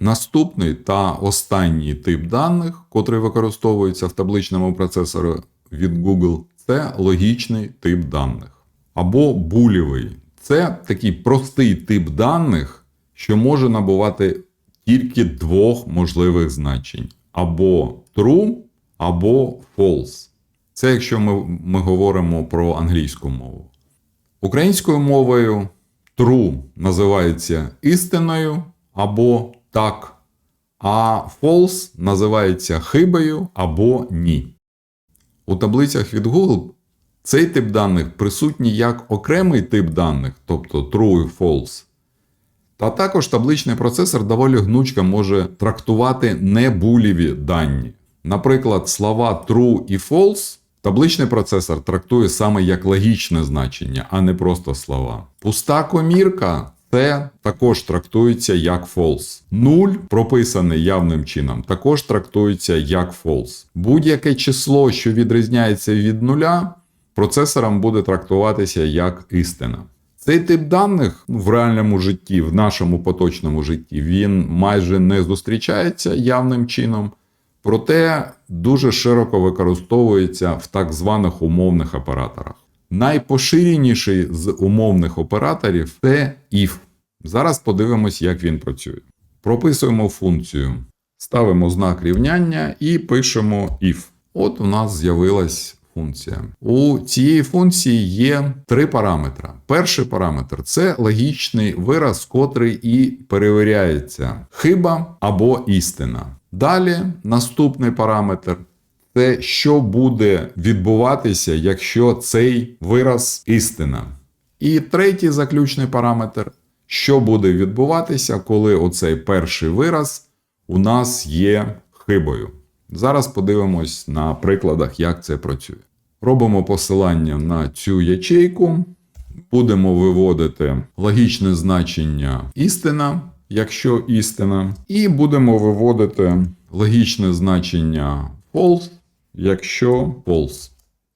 Наступний та останній тип даних, котрий використовується в табличному процесорі від Google, це логічний тип даних або булєвий. Це такий простий тип даних, що може набувати тільки двох можливих значень: або true, або false. Це якщо ми, ми говоримо про англійську мову. Українською мовою true називається істиною або так, а false називається хибою або ні. У таблицях від Google цей тип даних присутній як окремий тип даних, тобто true і false. Та також табличний процесор доволі гнучко може трактувати небулєві дані. Наприклад, слова true і false табличний процесор трактує саме як логічне значення, а не просто слова. Пуста комірка це також трактується як false. Нуль, прописаний явним чином, також трактується як false. Будь-яке число, що відрізняється від нуля, процесором буде трактуватися як істина. Цей тип даних в реальному житті, в нашому поточному житті, він майже не зустрічається явним чином, проте дуже широко використовується в так званих умовних операторах. Найпоширеніший з умовних операторів це if. Зараз подивимось, як він працює. Прописуємо функцію, ставимо знак рівняння і пишемо if. От у нас з'явилась функція. У цієї функції є три параметри. Перший параметр це логічний вираз, котрий і перевіряється хиба або істина. Далі наступний параметр. Це що буде відбуватися, якщо цей вираз істина. І третій заключний параметр, що буде відбуватися, коли оцей перший вираз у нас є хибою. Зараз подивимось на прикладах, як це працює. Робимо посилання на цю ячейку, будемо виводити логічне значення істина, якщо істина, і будемо виводити логічне значення false, якщо false.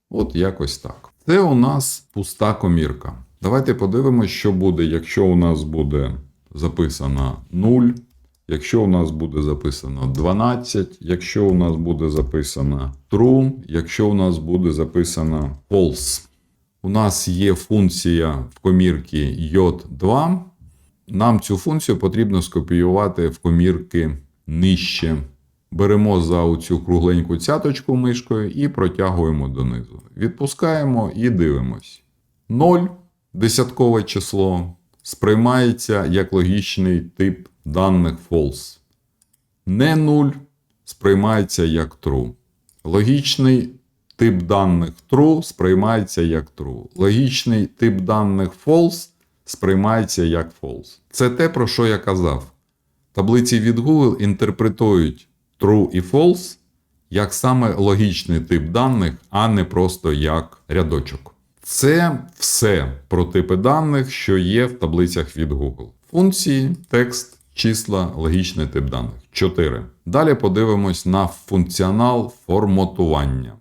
От якось так. Це у нас пуста комірка. Давайте подивимося, що буде, якщо у нас буде записано 0, якщо у нас буде записано 12, якщо у нас буде записано true, якщо у нас буде записано false. У нас є функція в комірці j2. Нам цю функцію потрібно скопіювати в комірки нижче. Беремо за оцю кругленьку цяточку мишкою і протягуємо донизу. Відпускаємо і дивимось. 0 десяткове число сприймається як логічний тип даних false. Не 0 сприймається як true. Логічний тип даних true сприймається як true. Логічний тип даних false сприймається як false. Це те, про що я казав. Таблиці від Google інтерпретують true і false як саме логічний тип даних, а не просто як рядочок. Це все про типи даних, що є в таблицях від Google. Функції, текст, числа, логічний тип даних. 4. Далі подивимось на функціонал форматування.